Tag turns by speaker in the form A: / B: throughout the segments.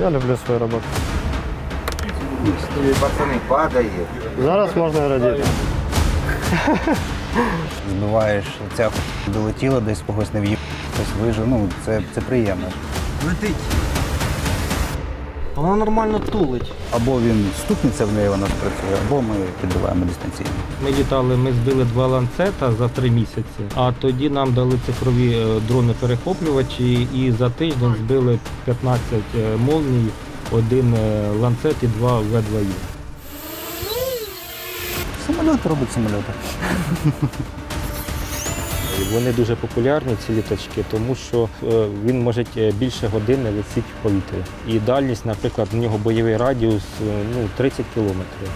A: Я люблю свою роботу.
B: Пацани падає.
A: Зараз можна і радіти.
C: Збиваєш, ця долетіла десь когось не в'їв, хтось вижив. Ну, це, це приємно.
B: Летить.
D: Вона нормально тулить.
C: Або він стукнеться в неї, вона спрацює, або ми підбиваємо дистанційно.
D: Ми літали, ми збили два ланцета за три місяці, а тоді нам дали цифрові е, дрони-перехоплювачі, і за тиждень збили 15 е, молній, один е, ланцет і два В2Ю.
C: Самоліт робить самоліти.
E: Вони дуже популярні, ці літачки, тому що е, він може е, більше години висіти в повітрі. І дальність, наприклад, у нього бойовий радіус е, ну, 30 кілометрів.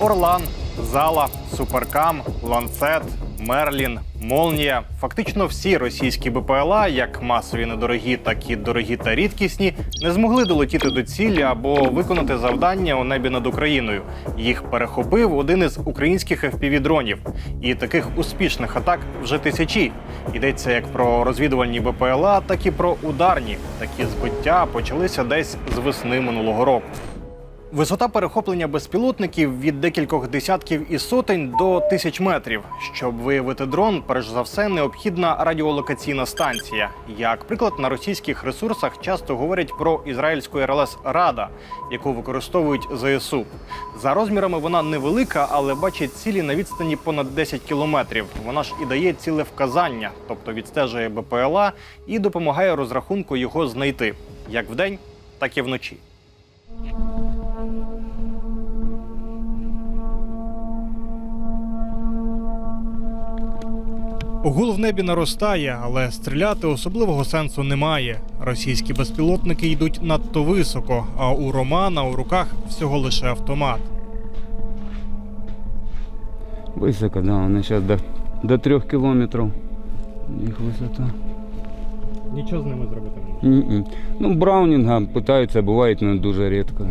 F: Орлан, Зала, Суперкам, Ланцет, Мерлін, Молнія. Фактично всі російські БПЛА, як масові недорогі, так і дорогі та рідкісні, не змогли долетіти до цілі або виконати завдання у небі над Україною. Їх перехопив один із українських FPV-дронів. І таких успішних атак вже тисячі. Йдеться як про розвідувальні БПЛА, так і про ударні. Такі збиття почалися десь з весни минулого року. Висота перехоплення безпілотників від декількох десятків і сотень до тисяч метрів. Щоб виявити дрон, перш за все необхідна радіолокаційна станція. Як приклад, на російських ресурсах часто говорять про ізраїльську РЛС Рада, яку використовують ЗСУ. За розмірами вона невелика, але бачить цілі на відстані понад 10 кілометрів. Вона ж і дає ціле вказання, тобто відстежує БПЛА і допомагає розрахунку його знайти як вдень, так і вночі. Гул в небі наростає, але стріляти особливого сенсу немає. Російські безпілотники йдуть надто високо, а у Романа у руках всього лише автомат.
G: Високо, да, вони зараз до, до трьох кілометрів. Їх висота.
F: Нічого з ними зробити не можна.
G: Ні-ні. Ну, браунінга питаються, бувають, але дуже рідко.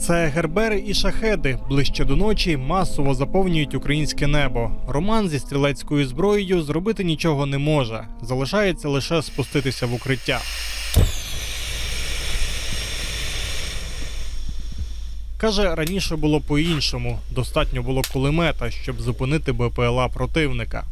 F: Це гербери і шахеди ближче до ночі масово заповнюють українське небо. Роман зі стрілецькою зброєю зробити нічого не може. Залишається лише спуститися в укриття. Каже, раніше було по-іншому. Достатньо було кулемета, щоб зупинити БПЛА противника.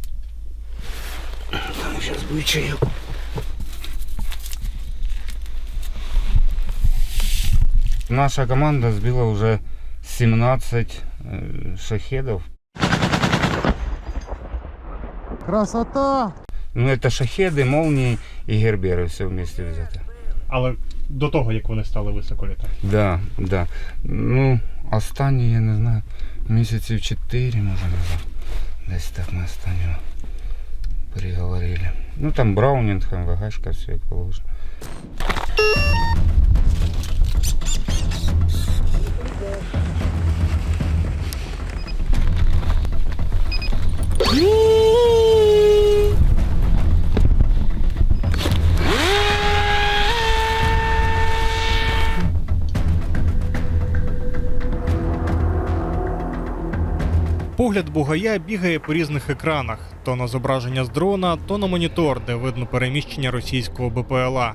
G: Наша команда збила вже 17 е, шахедів.
A: Красота!
G: Ну, це шахеди, молнії і гербери все вместе взято.
F: Але до того, як вони стали високо літати.
G: Да, да. Ну, останні, я не знаю, місяців 4, може, назад. Десь так ми останнього переговорили. Ну там Браунінг, МВГшка, все як положено.
F: Погляд бугая бігає по різних екранах: то на зображення з дрона, то на монітор, де видно переміщення російського БПЛА.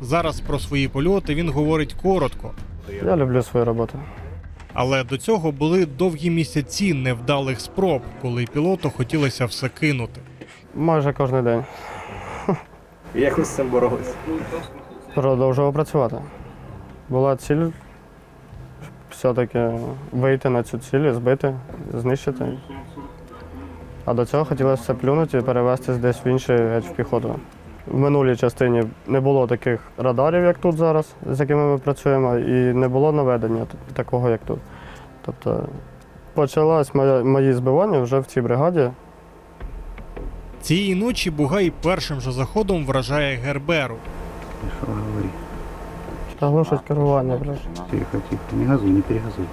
F: Зараз про свої польоти він говорить коротко,
A: Я люблю свою роботу.
F: але до цього були довгі місяці невдалих спроб, коли пілоту хотілося все кинути.
A: Майже кожен день.
F: Як ви з цим боролись?
A: Продовжував працювати. Була ціль все-таки вийти на цю ціль, збити, знищити. А до цього хотілося плюнути і перевестись десь в інший геть в піхоту. В минулій частині не було таких радарів, як тут зараз, з якими ми працюємо, і не було наведення такого, як тут. Тобто почалось моє, мої збивання вже в цій бригаді.
F: Цієї ночі Бугай першим же заходом вражає Герберу.
C: Що говори?
A: Та керування. вже.
C: Тихо, тихо. Не газуй, не перегазуй.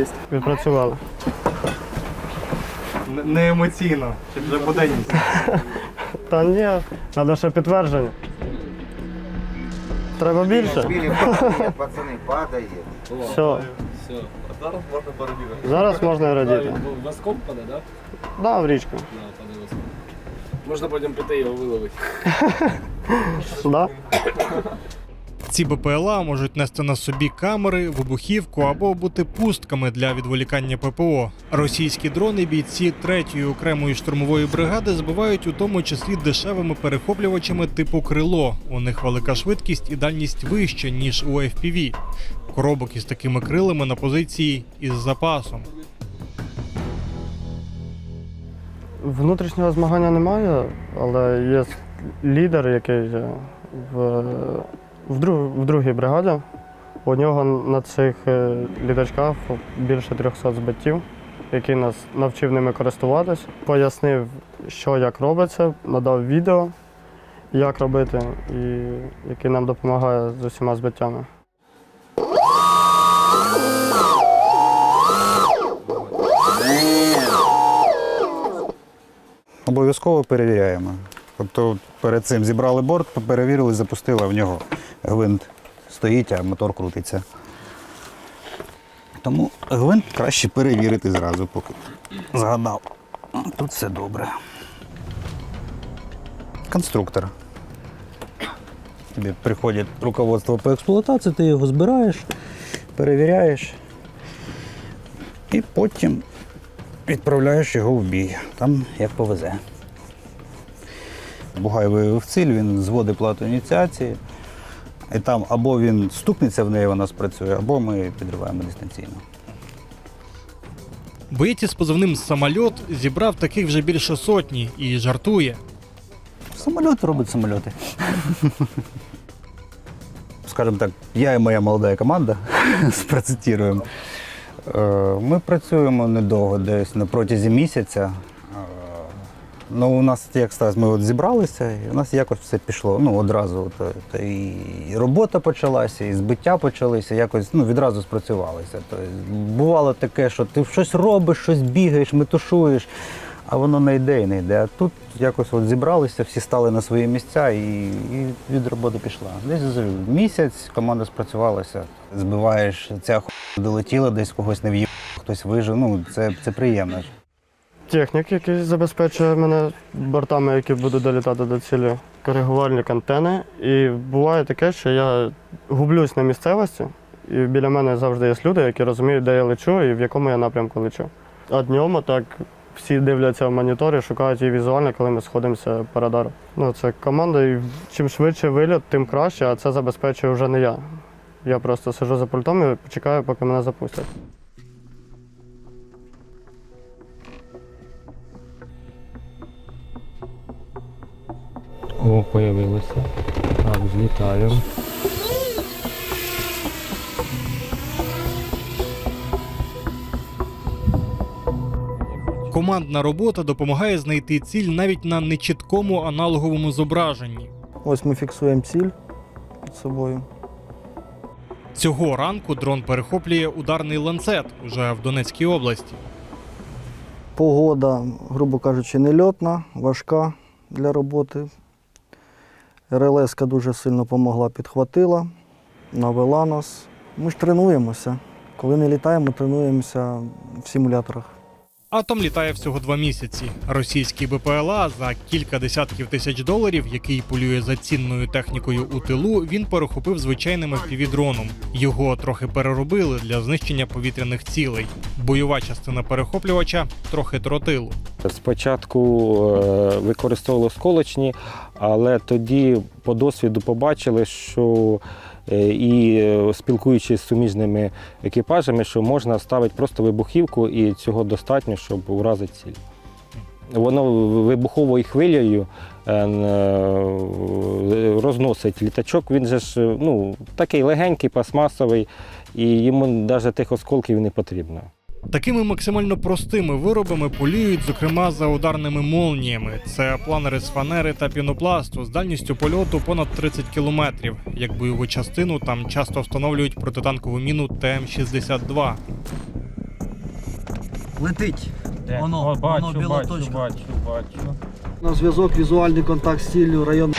C: Есть.
A: Відпрацювали.
F: Не емоційно, чи вже буденність.
A: Та ні, треба ще підтвердження. Треба більше.
B: Пацани, падає.
A: Все. Все.
H: А зараз можна перевірити.
A: Зараз можна і радіти.
H: В оскоп паде, так?
A: Да, в річку.
H: Да, паде в оскоп. Можна потім піти його виловити.
A: Да.
F: Ці БПЛА можуть нести на собі камери, вибухівку або бути пустками для відволікання ППО. Російські дрони бійці 3-ї окремої штурмової бригади збивають у тому числі дешевими перехоплювачами типу крило. У них велика швидкість і дальність вища ніж у FPV. Коробок із такими крилами на позиції із запасом.
A: Внутрішнього змагання немає, але є лідер, який е, в, в, друг, в другій бригаді. У нього на цих е, літачках більше 300 збиттів, який нас навчив ними користуватись, пояснив, що як робиться, надав відео, як робити, і який нам допомагає з усіма збиттями.
C: Обов'язково перевіряємо. Тобто перед цим зібрали борт, перевірили, запустили, в нього гвинт стоїть, а мотор крутиться. Тому гвинт краще перевірити зразу, поки згадав. Тут все добре. Конструктор. Тобі приходить руководство по експлуатації, ти його збираєш, перевіряєш і потім відправляєш його в бій. Там як повезе. Бугай виявив ціль, він зводить плату ініціації. І там або він стукнеться в неї, вона спрацює, або ми підриваємо дистанційно.
F: Боєць із позивним самольот зібрав таких вже більше сотні і жартує.
C: Самоліт робить самоліти. Скажімо так, я і моя молода команда процитіруємо. Е, Ми працюємо недовго, десь на протязі місяця. Е, Ну, у нас як сталося, ми от зібралися, і у нас якось все пішло. Ну, одразу от, е, і робота почалася, і збиття почалися, якось ну, відразу спрацювалися. Тобто, бувало таке, що ти щось робиш, щось бігаєш, метушуєш, а воно не йде і не йде. А тут якось от зібралися, всі стали на свої місця і, і від роботи пішла. Десь за місяць команда спрацювалася. Збиваєш, ця ху долетіла, десь когось не в'їв, хтось вижив. Ну, це, це приємно.
A: Технік, який забезпечує мене бортами, які будуть долітати до цілі, коригувальник антени. І буває таке, що я гублюсь на місцевості, і біля мене завжди є люди, які розуміють, де я лечу і в якому я напрямку лечу. А днем так всі дивляться в монітори, шукають її візуально, коли ми сходимося по радару. Ну, це команда, і чим швидше виліт, тим краще, а це забезпечує вже не я. Я просто сижу за пультом і чекаю, поки мене запустять.
E: О, появилося. Так, злітаю.
F: Командна робота допомагає знайти ціль навіть на нечіткому аналоговому зображенні.
I: Ось ми фіксуємо ціль під собою.
F: Цього ранку дрон перехоплює ударний ланцет уже в Донецькій області.
I: Погода, грубо кажучи, нельотна, важка для роботи. РЛС дуже сильно допомогла, підхватила, навела нас. Ми ж тренуємося. Коли не літаємо, тренуємося в симуляторах.
F: Атом літає всього два місяці. Російський БПЛА за кілька десятків тисяч доларів, який полює за цінною технікою у тилу, він перехопив звичайним FPV-дроном. Його трохи переробили для знищення повітряних цілей. Бойова частина перехоплювача трохи тротилу.
E: Спочатку е, використовували сколочні, але тоді по досвіду побачили, що і е, спілкуючись з суміжними екіпажами, що можна ставити просто вибухівку, і цього достатньо, щоб уразити ціль. Воно вибуховою хвилею е, е, розносить літачок. Він же ж е, ну, такий легенький, пластмасовий, і йому навіть тих осколків не потрібно.
F: Такими максимально простими виробами полюють, зокрема, за ударними молніями. Це планери з фанери та пінопласту з дальністю польоту понад 30 кілометрів. Як бойову частину там часто встановлюють протитанкову міну ТМ-62.
J: Летить. Воно,
E: О, бачу,
J: воно біла
E: бачу,
J: точка.
E: бачу, бачу.
I: На зв'язок, візуальний контакт з ціллю, район.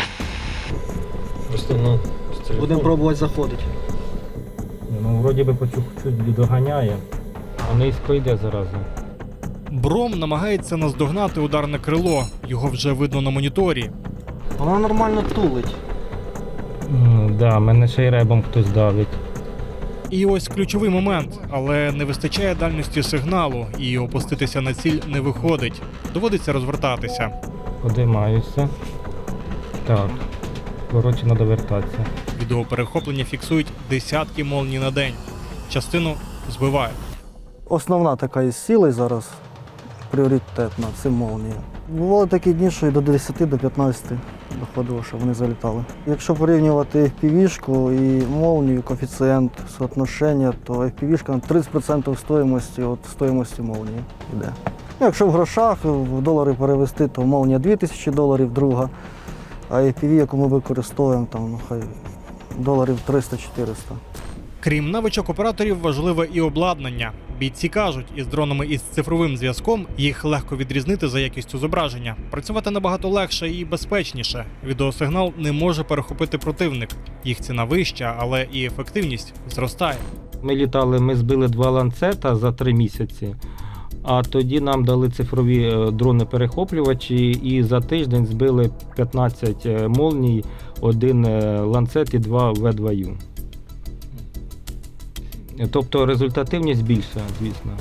D: Просто ну,
I: Будемо пробувати заходити.
D: Ну, вроді би по чуть-чуть доганяє, а низько йде зараза.
F: Бром намагається наздогнати ударне крило. Його вже видно на моніторі.
I: Вона нормально тулить.
D: М, Да, мене ще й ребом хтось давить.
F: І ось ключовий момент, але не вистачає дальності сигналу, і опуститися на ціль не виходить. Доводиться розвертатися.
D: Подимаюся. Так. Коротше, треба вертатися.
F: Відеоперехоплення фіксують десятки молній на день. Частину збивають.
I: Основна така із сілей зараз пріоритетна це молнія. Бували такі дні, що і до 10 до 15 доходило, що вони залітали. Якщо порівнювати FPV-шку і молнію, коефіцієнт соотношення, то FPV-шка на 30% стоїмості від стоїмості молнії йде. Ну, Якщо в грошах в долари перевести, то молнія 2000 доларів друга, а FPV, яку ми використовуємо, там ну, хай доларів 300-400.
F: Крім навичок операторів, важливе і обладнання. Бійці кажуть, із дронами із цифровим зв'язком їх легко відрізнити за якістю зображення. Працювати набагато легше і безпечніше. Відеосигнал не може перехопити противник. Їх ціна вища, але і ефективність зростає.
D: Ми літали, ми збили два ланцета за три місяці, а тоді нам дали цифрові е, дрони-перехоплювачі, і за тиждень збили 15 е, молній, один е, ланцет і два В2Ю. Тобто результативність більша, звісно.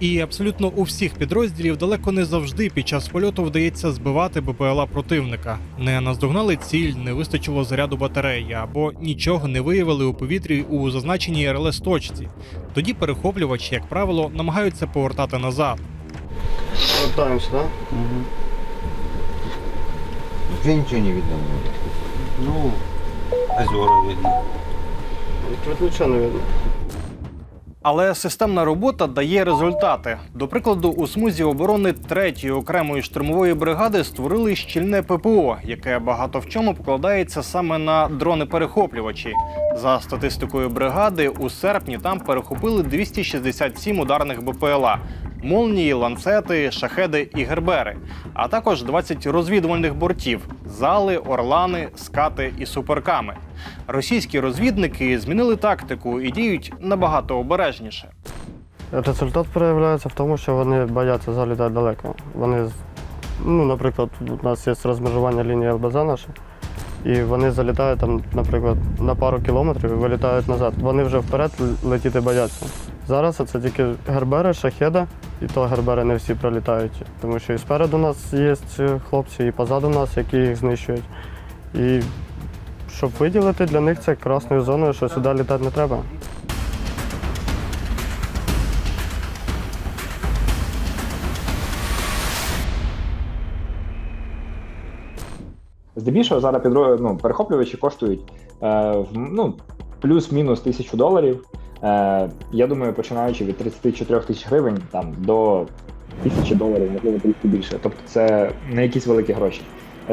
F: І абсолютно у всіх підрозділів далеко не завжди під час польоту вдається збивати БПЛА противника. Не наздогнали ціль, не вистачило заряду батареї або нічого не виявили у повітрі у зазначеній РЛС точці. Тоді перехоплювачі, як правило, намагаються повертати назад.
A: Вертаємося, так?
B: Вже нічого не видно.
C: Ну, озера видно.
A: Тут нічого не видно.
F: Але системна робота дає результати. До прикладу, у смузі оборони 3-ї окремої штурмової бригади створили щільне ППО, яке багато в чому покладається саме на дрони-перехоплювачі. За статистикою бригади, у серпні там перехопили 267 ударних БПЛА. Молнії, ланцети, шахеди і гербери, а також 20 розвідувальних бортів, зали, орлани, скати і суперками. Російські розвідники змінили тактику і діють набагато обережніше.
A: Результат проявляється в тому, що вони бояться залітати далеко. Вони, ну, наприклад, у нас є розмежування лінії ЛБЗ наші, і вони залітають там, наприклад, на пару кілометрів і вилітають назад. Вони вже вперед летіти бояться. Зараз це тільки гербери, шахеда, і то гербери не всі пролітають, тому що і спереду нас є хлопці, і позаду нас, які їх знищують. І щоб виділити для них це красною зоною, що сюди літати не треба.
J: Здебільшого зараз підро... ну, перехоплювачі коштують е, ну, плюс-мінус тисячу доларів. Е, я думаю, починаючи від 34 тисяч гривень там, до тисячі доларів, можливо, трішки більше. Тобто це не якісь великі гроші.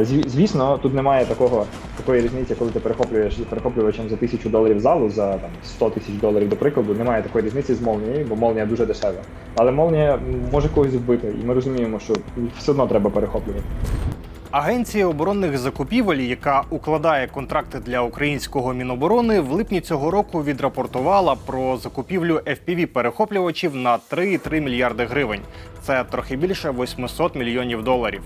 J: Звісно, тут немає такого, такої різниці, коли ти перехоплюєш перехоплювачем за тисячу доларів залу, за там, 100 тисяч доларів, до прикладу, немає такої різниці з молнією, бо молнія дуже дешева. Але молнія може когось вбити, і ми розуміємо, що все одно треба перехоплювати.
F: Агенція оборонних закупівель, яка укладає контракти для українського міноборони, в липні цього року відрапортувала про закупівлю fpv перехоплювачів на 3,3 мільярди гривень. Це трохи більше 800 мільйонів доларів.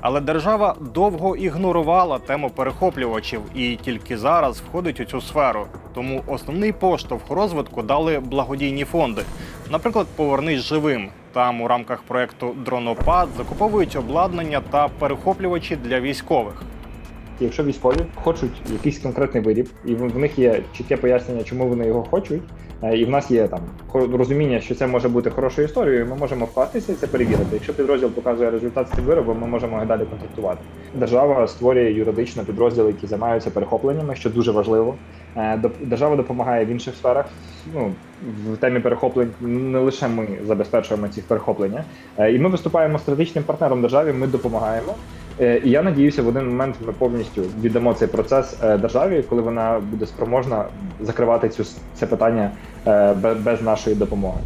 F: Але держава довго ігнорувала тему перехоплювачів і тільки зараз входить у цю сферу. Тому основний поштовх розвитку дали благодійні фонди. Наприклад, Повернись живим. Там у рамках проекту Дронопад закуповують обладнання та перехоплювачі для військових.
J: Якщо військові хочуть якийсь конкретний виріб, і в них є чітке пояснення, чому вони його хочуть, е, і в нас є там розуміння, що це може бути хорошою історією, ми можемо вкластися і це перевірити. Якщо підрозділ показує результат з цим виробом, ми можемо його далі контрактувати. Держава створює юридично підрозділи, які займаються перехопленнями, що дуже важливо. Е, Держава допомагає в інших сферах. Ну в темі перехоплень не лише ми забезпечуємо ці перехоплення, Е, і ми виступаємо стратегічним партнером державі. Ми допомагаємо. Е, І я надіюся, в один момент ми повністю віддамо цей процес е, державі, коли вона буде спроможна закривати цю це питання е, без нашої допомоги.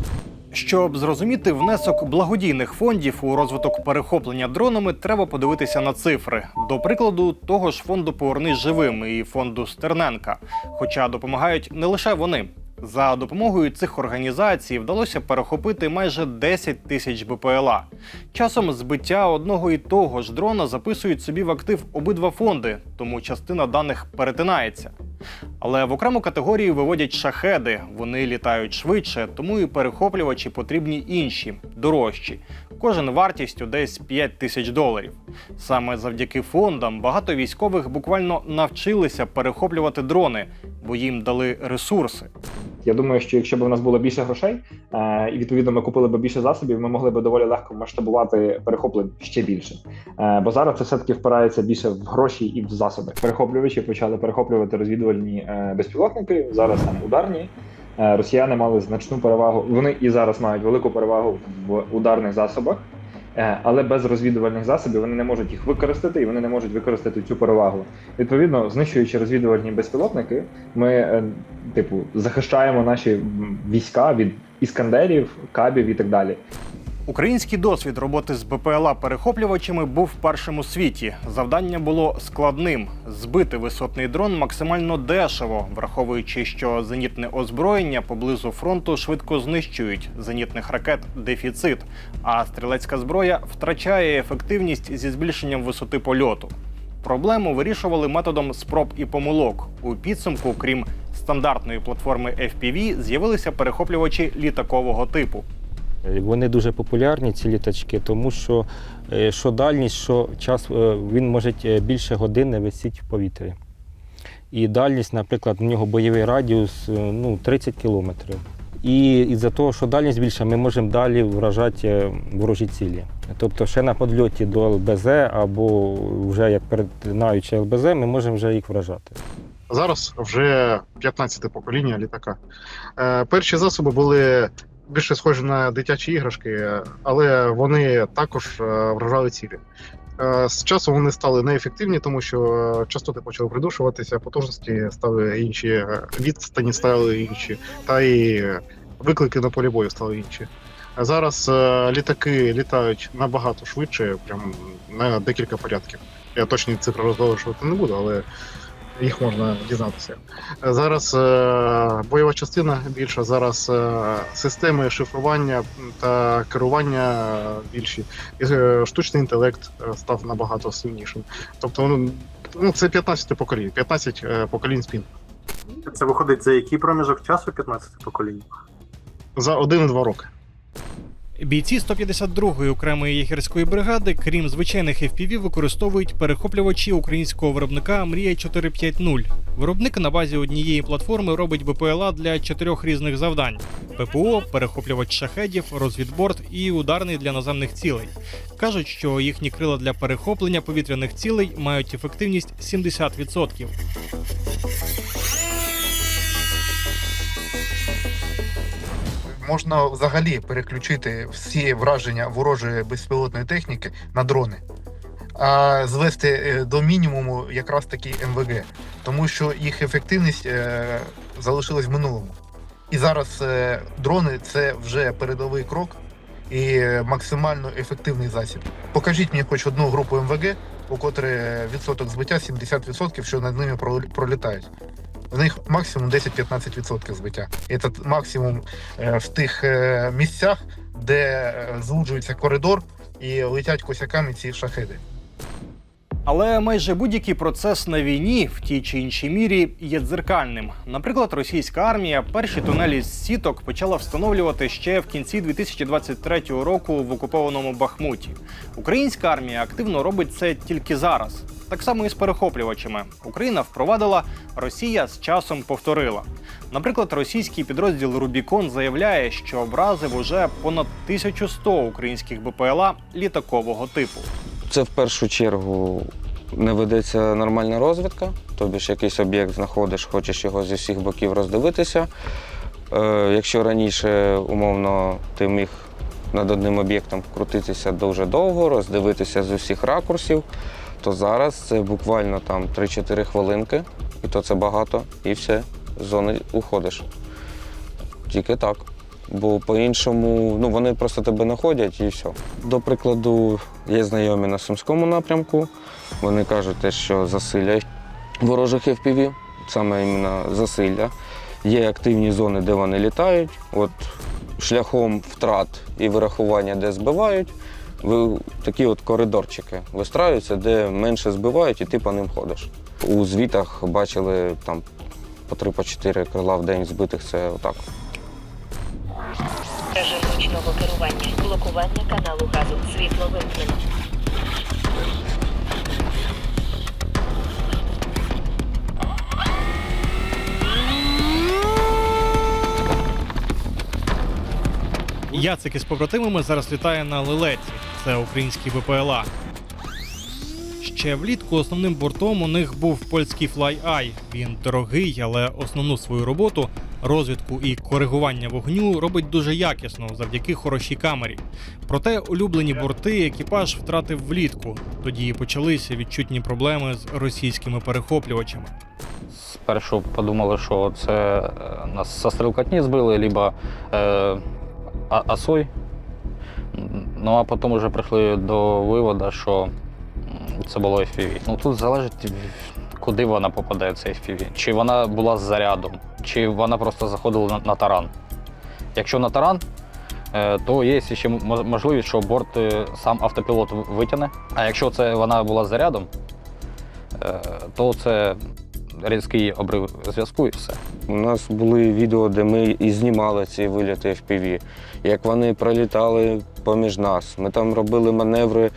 F: Щоб зрозуміти внесок благодійних фондів у розвиток перехоплення дронами, треба подивитися на цифри. До прикладу, того ж фонду Повернись живим і фонду Стерненка. Хоча допомагають не лише вони. За допомогою цих організацій вдалося перехопити майже 10 тисяч БПЛА. Часом збиття одного і того ж дрона записують собі в актив обидва фонди, тому частина даних перетинається. Але в окрему категорію виводять шахеди. Вони літають швидше, тому і перехоплювачі потрібні інші, дорожчі. Кожен вартістю десь 5 тисяч доларів. Саме завдяки фондам багато військових буквально навчилися перехоплювати дрони, бо їм дали ресурси.
J: Я думаю, що якщо б у нас було більше грошей, е, і відповідно ми купили б більше засобів, ми могли б доволі легко масштабувати перехоплень ще більше. Е, бо зараз це все таки впирається більше в гроші і в засоби. Перехоплювачі почали перехоплювати розвідувальні е, безпілотники. Зараз там ударні. Е, Росіяни мали значну перевагу. Вони і зараз мають велику перевагу в ударних засобах. Е, Але без розвідувальних засобів вони не можуть їх використати, і вони не можуть використати цю перевагу. Відповідно, знищуючи розвідувальні безпілотники, ми, е, типу, захищаємо наші війська від іскандерів, кабів і так далі.
F: Український досвід роботи з БПЛА перехоплювачами був першим у світі. Завдання було складним збити висотний дрон максимально дешево, враховуючи, що зенітне озброєння поблизу фронту швидко знищують зенітних ракет дефіцит, а стрілецька зброя втрачає ефективність зі збільшенням висоти польоту. Проблему вирішували методом спроб і помилок. У підсумку, крім стандартної платформи FPV, з'явилися перехоплювачі літакового типу.
E: Е, Вони дуже популярні, ці літачки, тому що е, що дальність, що час е, він може більше години висіти в повітрі. І дальність, наприклад, в нього бойовий радіус ну, 30 кілометрів. І із-за того, що дальність більша, ми можемо далі вражати ворожі цілі. Тобто ще на підльоті до ЛБЗ або вже як перетинаючи ЛБЗ, ми можемо вже їх вражати.
K: Зараз вже 15 покоління літака. Перші засоби були більше схожі на дитячі іграшки, але вони також е, вражали цілі. Е, з часом вони стали неефективні, тому що е, частоти почали придушуватися, потужності стали інші, відстані стали інші, та і виклики на полі бою стали інші. Зараз літаки літають набагато швидше, прям на декілька порядків. Я точні цифри розголошувати не буду, але їх можна дізнатися. Зараз е, бойова частина більша, зараз е, системи шифрування та керування більші. І е, штучний інтелект став набагато сильнішим. Тобто, ну, ну це 15 поколінь, 15 е, поколінь спін.
A: Це виходить за який проміжок часу 15 поколінь?
K: За один-два роки.
F: Бійці 152-ї окремої єгерської бригади, крім звичайних FPV, використовують перехоплювачі українського виробника Мрія 450. Виробник на базі однієї платформи робить БПЛА для чотирьох різних завдань: ППО, перехоплювач шахедів, розвідборд і ударний для наземних цілей. Кажуть, що їхні крила для перехоплення повітряних цілей мають ефективність 70%.
L: Можна взагалі переключити всі враження ворожої безпілотної техніки на дрони, а звести е, до мінімуму якраз таки МВГ, тому що їх ефективність е, залишилась в минулому. І зараз е, дрони це вже передовий крок і максимально ефективний засіб. Покажіть мені хоч одну групу МВГ, у котрій відсоток збиття 70%, що над ними пролітають. В них максимум 10-15% збиття. І це максимум е, в тих е, місцях, де е, звужується коридор і летять косяками ці шахеди.
F: Але майже будь-який процес на війні в тій чи іншій мірі є дзеркальним. Наприклад, російська армія перші тунелі з сіток почала встановлювати ще в кінці 2023 року в окупованому Бахмуті. Українська армія активно робить це тільки зараз. Так само і з перехоплювачами. Україна впровадила, Росія з часом повторила. Наприклад, російський підрозділ Рубікон заявляє, що образив уже понад 1100 українських БПЛА літакового типу.
E: Це в першу чергу не ведеться нормальна розвідка, тобі ж якийсь об'єкт знаходиш, хочеш його зі всіх боків роздивитися. Е, якщо раніше, умовно, ти міг над одним об'єктом крутитися дуже довго, роздивитися з усіх ракурсів, то зараз це буквально там 3-4 хвилинки, і то це багато, і все, з зони уходиш. Тільки так. бо по-іншому ну, вони просто тебе знаходять і все. До прикладу, є знайомі на Сумському напрямку. Вони кажуть, те, що засилля ворожих FPV, саме іменно засилля. Є активні зони, де вони літають. От шляхом втрат і вирахування, де збивають, такі от коридорчики вистраюються, де менше збивають, і ти по ним ходиш. У звітах бачили там по 3-4 крила в день збитих це отак.
M: Режим ручного керування. Блокування каналу газу. Світло вимкнено.
F: Яцик із побратимами зараз літає на лелеці. Це український БПЛА. Ще влітку основним бортом у них був польський Fly-Eye. Він дорогий, але основну свою роботу розвідку і коригування вогню робить дуже якісно завдяки хорошій камері. Проте улюблені борти екіпаж втратив влітку. Тоді і почалися відчутні проблеми з російськими перехоплювачами.
N: Спершу подумали, що це е, нас со стрілкотні збили, либо е, а-. Ну а потім вже прийшли до виводу, що це було FPV. Ну тут залежить, куди вона попадає, цей FPV. Чи вона була з зарядом, чи вона просто заходила на, на таран. Якщо на таран, е, то є ще можливість, що борт е, сам автопілот витягне. А якщо це вона була з зарядом, е, то це різкий обрив зв'язку і все.
E: У нас були відео, де ми і знімали ці виліти FPV, як вони пролітали поміж нас. Ми там робили маневри,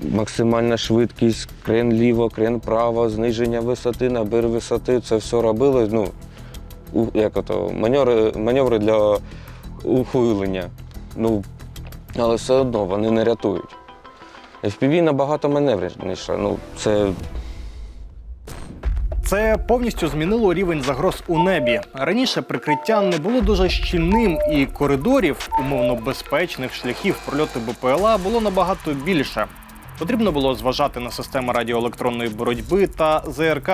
E: максимальна швидкість, крен ліво, крен право, зниження висоти, набір висоти. Це все робили. Ну, як ото, маневри, маневри для ухилення. Ну, але все одно вони не рятують. FPV набагато маневреніше. Ну, це
F: Це повністю змінило рівень загроз у небі. Раніше прикриття не було дуже щільним, і коридорів, умовно безпечних шляхів прольоту БПЛА було набагато більше. Потрібно було зважати на системи радіоелектронної боротьби та ЗРК,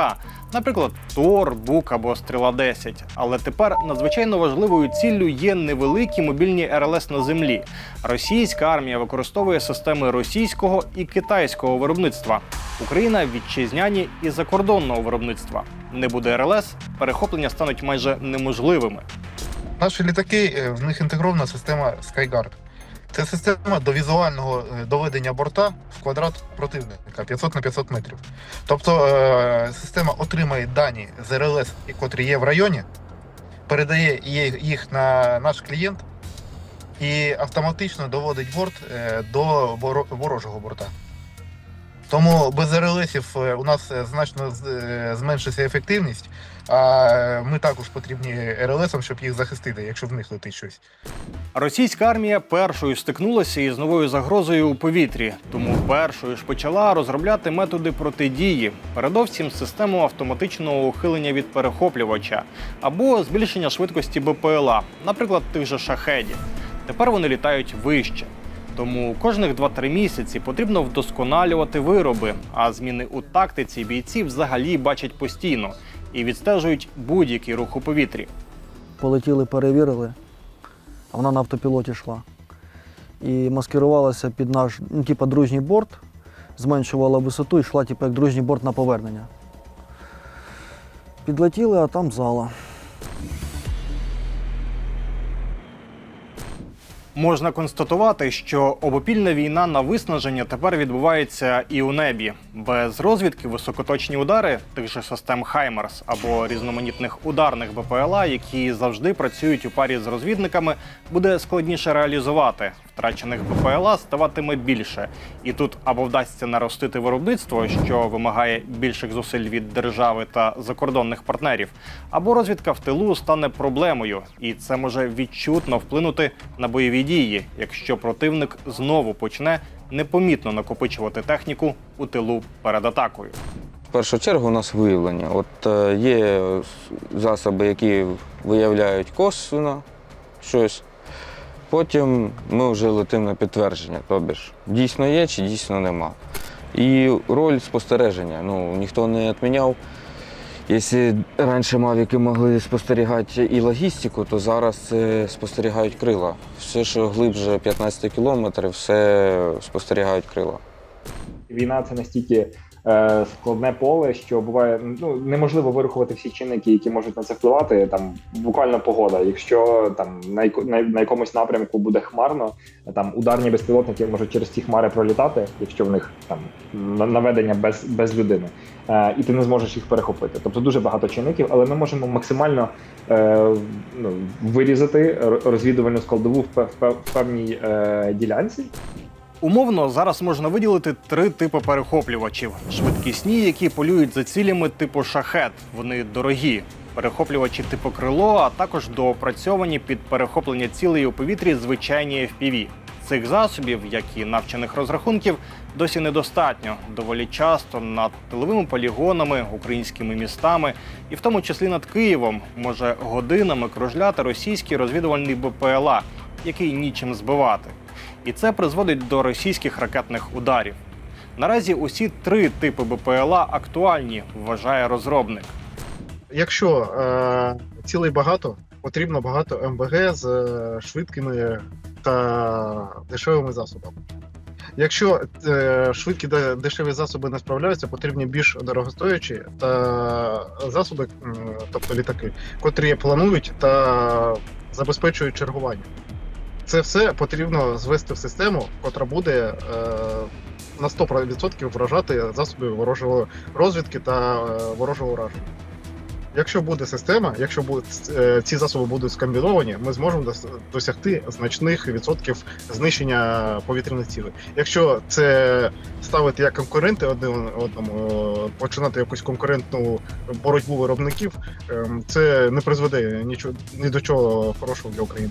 F: наприклад, ТОР, БУК або Стріла 10. Але тепер надзвичайно важливою ціллю є невеликі мобільні РЛС на землі. Російська армія використовує системи російського і китайського виробництва. Україна вітчизняні і закордонного виробництва. Не буде РЛС, перехоплення стануть майже неможливими.
L: Наші літаки, е, в них інтегрована система SkyGuard. Це система до візуального е, доведення борта в квадрат противника 500 на 500 метрів. Тобто е, система отримає дані з РЛС, котрі є в районі, передає їх на наш клієнт і автоматично доводить борт е, до ворожого борта. Тому без РЛСів у нас значно зменшиться ефективність, а ми також потрібні РЛСам, щоб їх захистити, якщо в них летить щось.
F: Російська армія першою стикнулася із новою загрозою у повітрі, тому першою ж почала розробляти методи протидії, передовсім систему автоматичного ухилення від перехоплювача або збільшення швидкості БПЛА, наприклад, тих же шахедів. Тепер вони літають вище. Тому кожних 2-3 місяці потрібно вдосконалювати вироби, а зміни у тактиці бійці взагалі бачать постійно і відстежують будь-який рух у повітрі.
I: Полетіли, перевірили, а вона на автопілоті йшла. І маскирувалася під наш, ну, типу, дружній борт, зменшувала висоту і йшла, типу, як дружній борт на повернення. Підлетіли, а там зала.
F: Можна констатувати, що обопільна війна на виснаження тепер відбувається і у небі. Без розвідки високоточні удари тих же систем Хаймерс або різноманітних ударних БПЛА, які завжди працюють у парі з розвідниками, буде складніше реалізувати. Втрачених БПЛА ставатиме більше, і тут або вдасться наростити виробництво, що вимагає більших зусиль від держави та закордонних партнерів, або розвідка в тилу стане проблемою, і це може відчутно вплинути на бойові дії, якщо противник знову почне непомітно накопичувати техніку у тилу перед атакою.
E: В першу чергу у нас виявлення. От е, є засоби, які виявляють косвенно щось. Потім ми вже летимо на підтвердження, тобі ж дійсно є чи дійсно нема. І роль спостереження. Ну, ніхто не відміняв.
O: Якщо раніше мавіки могли спостерігати і логістику, то зараз спостерігають крила. Все, що глибше 15 кілометрів, все спостерігають крила.
J: Війна це настільки складне поле, що буває ну неможливо вирахувати всі чинники, які можуть на це впливати. Там буквально погода. Якщо там на, на, на якомусь напрямку буде хмарно, там ударні безпілотники можуть через ці хмари пролітати, якщо в них там на- наведення без, без людини, е, і ти не зможеш їх перехопити. Тобто дуже багато чинників, але ми можемо максимально е, ну, вирізати розвідувальну складову в, в в певній е, ділянці.
F: Умовно зараз можна виділити три типи перехоплювачів: швидкісні, які полюють за цілями типу шахет. Вони дорогі. Перехоплювачі типу крило, а також доопрацьовані під перехоплення цілей у повітрі звичайні FPV. Цих засобів, як і навчених розрахунків, досі недостатньо. Доволі часто над тиловими полігонами, українськими містами, і в тому числі над Києвом, може годинами кружляти російський розвідувальний БПЛА, який нічим збивати. І це призводить до російських ракетних ударів. Наразі усі три типи БПЛА актуальні, вважає розробник.
K: Якщо е, цілей багато, потрібно багато МБГ з е, швидкими та дешевими засобами. Якщо е, швидкі та дешеві засоби не справляються, потрібні більш дорогостоячі та засоби, тобто літаки, котрі планують та забезпечують чергування. Це все потрібно звести в систему, котра буде е, на 100% вражати засоби ворожої розвідки та е, ворожого ураження. Якщо буде система, якщо будуть, е, ці засоби будуть скомбіновані, ми зможемо досягти значних відсотків знищення повітряних цілей. Якщо це ставити як конкуренти один одному, е, починати якусь конкурентну боротьбу виробників, ем, це не призведе нічого ні до чого хорошого для України.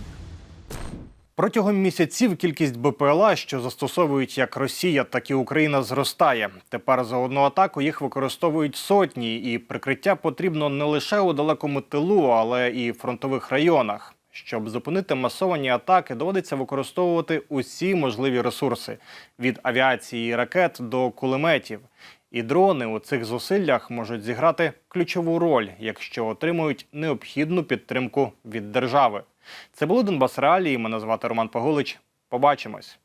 F: Протягом місяців кількість БПЛА, що застосовують як Росія, так і Україна, зростає. Тепер за одну атаку їх використовують сотні, і прикриття потрібно не лише у далекому тилу, але і фронтових районах. Щоб зупинити масовані атаки, доводиться використовувати усі можливі ресурси від авіації і ракет до кулеметів. І дрони у цих зусиллях можуть зіграти ключову роль, якщо отримують необхідну підтримку від держави. Це були Донбас Реалії. Мене звати Роман Погулич. Побачимось.